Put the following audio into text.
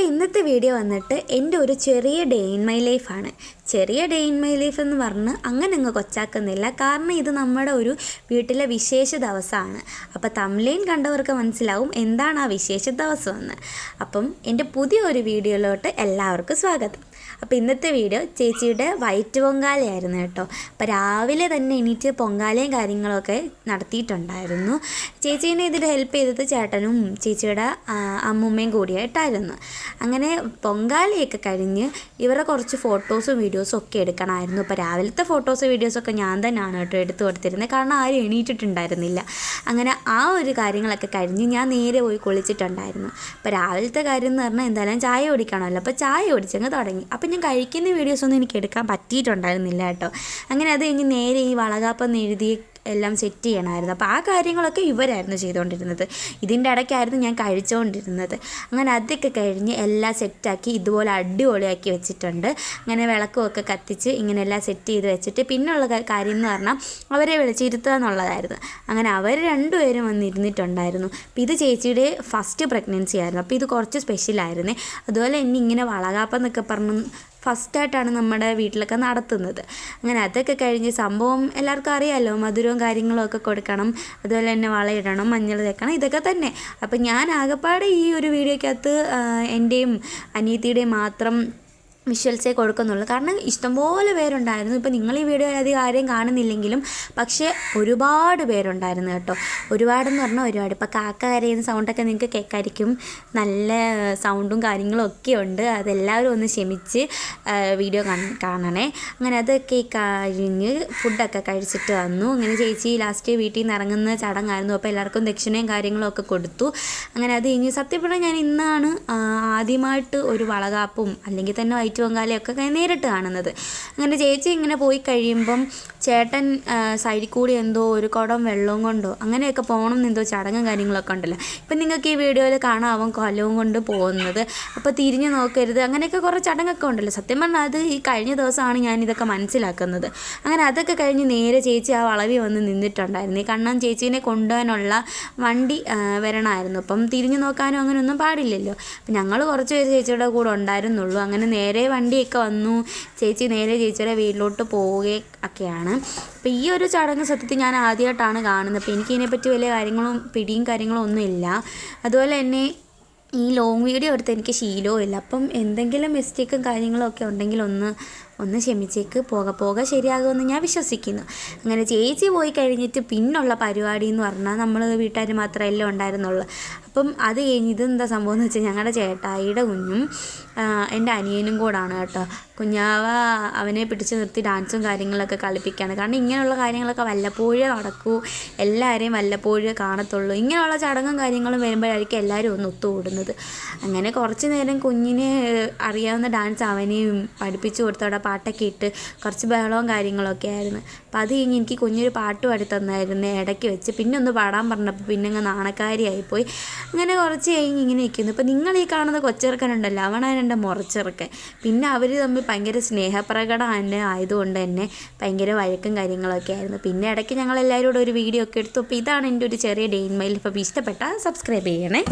അപ്പോൾ ഇന്നത്തെ വീഡിയോ വന്നിട്ട് എന്റെ ഒരു ചെറിയ ഡേ ഇൻ മൈ ലൈഫാണ് ചെറിയ ഡേ ഇൻ മൈ ലൈഫ് എന്ന് പറഞ്ഞ് അങ്ങനെ അങ്ങ് കൊച്ചാക്കുന്നില്ല. കാരണം ഇത് നമ്മുടെ ഒരു വീട്ടിലെ വിശേഷ ദിവസമാണ്. അപ്പോൾ തമിഴൻ കണ്ടവർക്ക് മനസ്സിലാവും എന്താണ് ആ വിശേഷ ദിവസം എന്ന്. അപ്പം എന്റെ പുതിയ ഒരു വീഡിയോയിലോട്ട് എല്ലാവർക്കും സ്വാഗതം. അപ്പോൾ ഇന്നത്തെ വീഡിയോ ചേച്ചിയുടെ വയറ്റ് പൊങ്കാലയായിരുന്നു കേട്ടോ. അപ്പോൾ രാവിലെ തന്നെ എണീറ്റ് പൊങ്കാലയും കാര്യങ്ങളൊക്കെ നടത്തിയിട്ടുണ്ടായിരുന്നു. ചേച്ചീനെ ഇതിൽ ഹെൽപ്പ് ചെയ്തത് ചേട്ടനും ചേച്ചിയുടെ അമ്മൂമ്മയും കൂടിയായിട്ടായിരുന്നു. അങ്ങനെ പൊങ്കാലയൊക്കെ കഴിഞ്ഞ് ഇവരുടെ കുറച്ച് ഫോട്ടോസും വീഡിയോസും ഒക്കെ എടുക്കണമായിരുന്നു. അപ്പോൾ രാവിലത്തെ ഫോട്ടോസും വീഡിയോസൊക്കെ ഞാൻ തന്നെയാണ് കേട്ടോ എടുത്തു കൊടുത്തിരുന്നത് കാരണം ആരും എണീറ്റിട്ടുണ്ടായിരുന്നില്ല. അങ്ങനെ ആ ഒരു കാര്യങ്ങളൊക്കെ കഴിഞ്ഞ് ഞാൻ നേരെ പോയി കുളിച്ചിട്ടുണ്ടായിരുന്നു. അപ്പോൾ രാവിലത്തെ കാര്യം എന്ന് പറഞ്ഞാൽ എന്തായാലും ചായ കുടിക്കണമല്ലോ. അപ്പോൾ ചായ കുടിച്ചങ്ങ് തുടങ്ങി. ഞാൻ കഴിക്കുന്ന വീഡിയോസൊന്നും എനിക്ക് എടുക്കാൻ പറ്റിയിട്ടുണ്ടായിരുന്നില്ല കേട്ടോ. അങ്ങനെ അത് കഴിഞ്ഞ് നേരെ ഈ വളകാപ്പം എഴുതി എല്ലാം സെറ്റ് ചെയ്യണമായിരുന്നു. അപ്പോൾ ആ കാര്യങ്ങളൊക്കെ ഇവരായിരുന്നു ചെയ്തുകൊണ്ടിരുന്നത് ഇതിന്റെ ഇടയ്ക്കായിരുന്നു ഞാൻ കഴിച്ചുകൊണ്ടിരുന്നത് അങ്ങനെ അതൊക്കെ കഴിഞ്ഞ് എല്ലാം സെറ്റാക്കി ഇതുപോലെ അടിപൊളിയാക്കി വെച്ചിട്ടുണ്ട്. അങ്ങനെ വിളക്കുമൊക്കെ കത്തിച്ച് ഇങ്ങനെ എല്ലാം സെറ്റ് ചെയ്ത് വെച്ചിട്ട് പിന്നെയുള്ള കാര്യം എന്ന് പറഞ്ഞാൽ അവരെ വിളിച്ചിരുത്തുക എന്നുള്ളതായിരുന്നു. അങ്ങനെ അവർ രണ്ടുപേരും വന്നിരുന്നിട്ടുണ്ടായിരുന്നു. അപ്പോൾ ഇത് ചേച്ചിയുടെ ഫസ്റ്റ് പ്രഗ്നൻസി ആയിരുന്നു. അപ്പോൾ ഇത് കുറച്ച് സ്പെഷ്യലായിരുന്നേ അതുപോലെ തന്നെ ഇങ്ങനെ വളകാപ്പം എന്നൊക്കെ പറഞ്ഞ് ഫസ്റ്റായിട്ടാണ് നമ്മുടെ വീട്ടിലൊക്കെ നടത്തുന്നത്. അങ്ങനെ അതൊക്കെ കഴിഞ്ഞ് സംഭവം എല്ലാവർക്കും അറിയാമല്ലോ മധുരവും കാര്യങ്ങളും ഒക്കെ കൊടുക്കണം അതുപോലെ തന്നെ വളയിടണം മഞ്ഞൾ തേക്കണം ഇതൊക്കെ തന്നെ. അപ്പം ഞാൻ ആകപ്പാടെ ഈ ഒരു വീഡിയോക്കകത്ത് ആ, എന്റെയും അനിയത്തിയുടെയും മാത്രം വിഷ്വൽസേ കൊടുക്കുന്നുള്ളൂ. കാരണം ഇഷ്ടംപോലെ പേരുണ്ടായിരുന്നു. ഇപ്പോൾ നിങ്ങൾ ഈ വീഡിയോ അധികം ആരെയും കാണുന്നില്ലെങ്കിലും പക്ഷേ ഒരുപാട് പേരുണ്ടായിരുന്നു കേട്ടോ. ഒരുപാടെന്ന് പറഞ്ഞാൽ ഒരുപാട്. ഇപ്പോൾ കാക്ക കരയുന്ന സൗണ്ടൊക്കെ നിങ്ങൾക്ക് കേൾക്കായിരിക്കും. നല്ല സൗണ്ടും കാര്യങ്ങളും ഒക്കെ ഉണ്ട്. അതെല്ലാവരും ഒന്ന് ക്ഷമിച്ച് വീഡിയോ കാണ- കാണണേ. അങ്ങനെ അതൊക്കെ കഴിഞ്ഞ് ഫുഡൊക്കെ കഴിച്ചിട്ട് വന്നു. അങ്ങനെ ചേച്ചി ലാസ്റ്റ് വീട്ടിൽ നിന്ന് ഇറങ്ങുന്ന ചടങ്ങായിരുന്നു. അപ്പോൾ എല്ലാവർക്കും ദക്ഷിണയും കാര്യങ്ങളും ഒക്കെ കൊടുത്തു. അങ്ങനെ അത് കഴിഞ്ഞ് സത്യം പറഞ്ഞാൽ ഞാൻ ഇന്നാണ് ആദ്യമായിട്ട് ഒരു വളകാപ്പും അല്ലെങ്കിൽ തന്നെ വയറ്റ് ഞാൻ നേരിട്ട് കാണുന്നത്. അങ്ങനെ ചേച്ചി ഇങ്ങനെ പോയി കഴിയുമ്പം ചേട്ടൻ സൈഡിൽ കൂടി എന്തോ ഒരു കുടം വെള്ളവും കൊണ്ടോ അങ്ങനെയൊക്കെ പോകണം എന്നെന്തോ ചടങ്ങും കാര്യങ്ങളൊക്കെ ഉണ്ടല്ലോ. ഇപ്പം നിങ്ങൾക്ക് ഈ വീഡിയോയിൽ കാണാവും കൊലവും കൊണ്ട് പോകുന്നത്? അപ്പോൾ തിരിഞ്ഞു നോക്കരുത്. അങ്ങനെയൊക്കെ കുറേ ചടങ്ങൊക്കെ ഉണ്ടല്ലോ. സത്യം പറഞ്ഞാൽ അത് ഈ കഴിഞ്ഞ ദിവസമാണ് ഞാനിതൊക്കെ മനസ്സിലാക്കുന്നത്. അങ്ങനെ അതൊക്കെ കഴിഞ്ഞ് നേരെ ചേച്ചി ആ വളവി വന്ന് നിന്നിട്ടുണ്ടായിരുന്നു. ഈ കണ്ണൻ ചേച്ചീനെ കൊണ്ടുപോകാനുള്ള വണ്ടി വരണമായിരുന്നു. അപ്പം തിരിഞ്ഞു നോക്കാനോ അങ്ങനെയൊന്നും പാടില്ലല്ലോ. അപ്പം ഞങ്ങൾ കുറച്ച് പേര് ചേച്ചിയുടെ കൂടെ ഉണ്ടായിരുന്നുള്ളൂ. അങ്ങനെ നേരെ വണ്ടിയൊക്കെ വന്നു. ചേച്ചി നേരെ ചേച്ചിയുടെ വീട്ടിലോട്ട് പോവുകയും ഒക്കെയാണ്. അപ്പോൾ ഈ ഒരു ചടങ്ങ് സത്യത്തിൽ ഞാൻ ആദ്യമായിട്ടാണ് കാണുന്നത്. അപ്പോൾ എനിക്ക് ഇതിനെപ്പറ്റി വലിയ കാര്യങ്ങളും പിടിയും കാര്യങ്ങളും ഒന്നും ഇല്ല. അതുപോലെ തന്നെ ഈ ലോങ് വീഡിയോ എടുത്ത് എനിക്ക് ശീലവും ഇല്ല. അപ്പം എന്തെങ്കിലും മിസ്റ്റേക്കും കാര്യങ്ങളും ഒക്കെ ഉണ്ടെങ്കിൽ ഒന്ന് ഒന്ന് ക്ഷമിച്ചേക്ക്. പോകെ പോകെ ശരിയാകുമെന്ന് ഞാൻ വിശ്വസിക്കുന്നു. അങ്ങനെ ചേച്ചി പോയി കഴിഞ്ഞിട്ട് പിന്നുള്ള പരിപാടി എന്ന് പറഞ്ഞാൽ നമ്മൾ വീട്ടുകാർ മാത്രമല്ലേ ഉണ്ടായിരുന്നുള്ളൂ. അപ്പം അത് കഴിഞ്ഞ് ഇതെന്താ സംഭവം എന്ന് വെച്ചാൽ ഞങ്ങളുടെ ചേട്ടായിയുടെ കുഞ്ഞും എന്റെ അനിയനും കൂടാണ് കേട്ടോ. കുഞ്ഞാവ അവനെ പിടിച്ചു നിർത്തി ഡാൻസും കാര്യങ്ങളൊക്കെ കളിപ്പിക്കുകയാണ് കാരണം ഇങ്ങനെയുള്ള കാര്യങ്ങളൊക്കെ വല്ലപ്പോഴേ നടക്കൂ. എല്ലാവരെയും വല്ലപ്പോഴേ കാണത്തുള്ളൂ. ഇങ്ങനെയുള്ള ചടങ്ങും കാര്യങ്ങളും വരുമ്പോഴായിരിക്കും എല്ലാവരും ഒന്ന് ഒത്തുകൂടുന്നത്. അങ്ങനെ കുറച്ച് നേരം കുഞ്ഞിനെ അറിയാവുന്ന ഡാൻസ് അവനെയും പഠിപ്പിച്ചു കൊടുത്തു അവിടെ പാട്ടൊക്കെ ഇട്ട് കുറച്ച് ബഹളവും കാര്യങ്ങളൊക്കെ ആയിരുന്നു. അപ്പം അത് കഴിഞ്ഞ് എനിക്ക് കുഞ്ഞൊരു പാട്ട് പാടി തന്നായിരുന്നു ഇടയ്ക്ക് വെച്ച്. പിന്നെ ഒന്ന് പാടാൻ പറഞ്ഞപ്പോൾ പിന്നെ അങ്ങ് നാണക്കാരിയായിപ്പോയി അങ്ങനെ കുറച്ച് കഴിഞ്ഞ് ഇങ്ങനെ നിൽക്കുന്നു ഇപ്പം നിങ്ങൾ ഈ കാണുന്ന കൊച്ചിറക്കനുണ്ടല്ലോ അവനാണ് എന്റെ മുറച്ചിറക്കൻ. പിന്നെ അവർ തമ്മിൽ ഭയങ്കര സ്നേഹപ്രകടനം ആയതുകൊണ്ട് തന്നെ ഭയങ്കര വഴക്കും കാര്യങ്ങളൊക്കെ ആയിരുന്നു. പിന്നെ ഇടയ്ക്ക് ഞങ്ങൾ എല്ലാവരും കൂടെ ഒരു വീഡിയോ ഒക്കെ എടുത്തു. അപ്പോൾ ഇതാണ് എന്റെ ഒരു ചെറിയ ഡെയിൻ മൈൽ. ഇപ്പോൾ ഇഷ്ടപ്പെട്ടാൽ സബ്സ്ക്രൈബ് ചെയ്യണേ.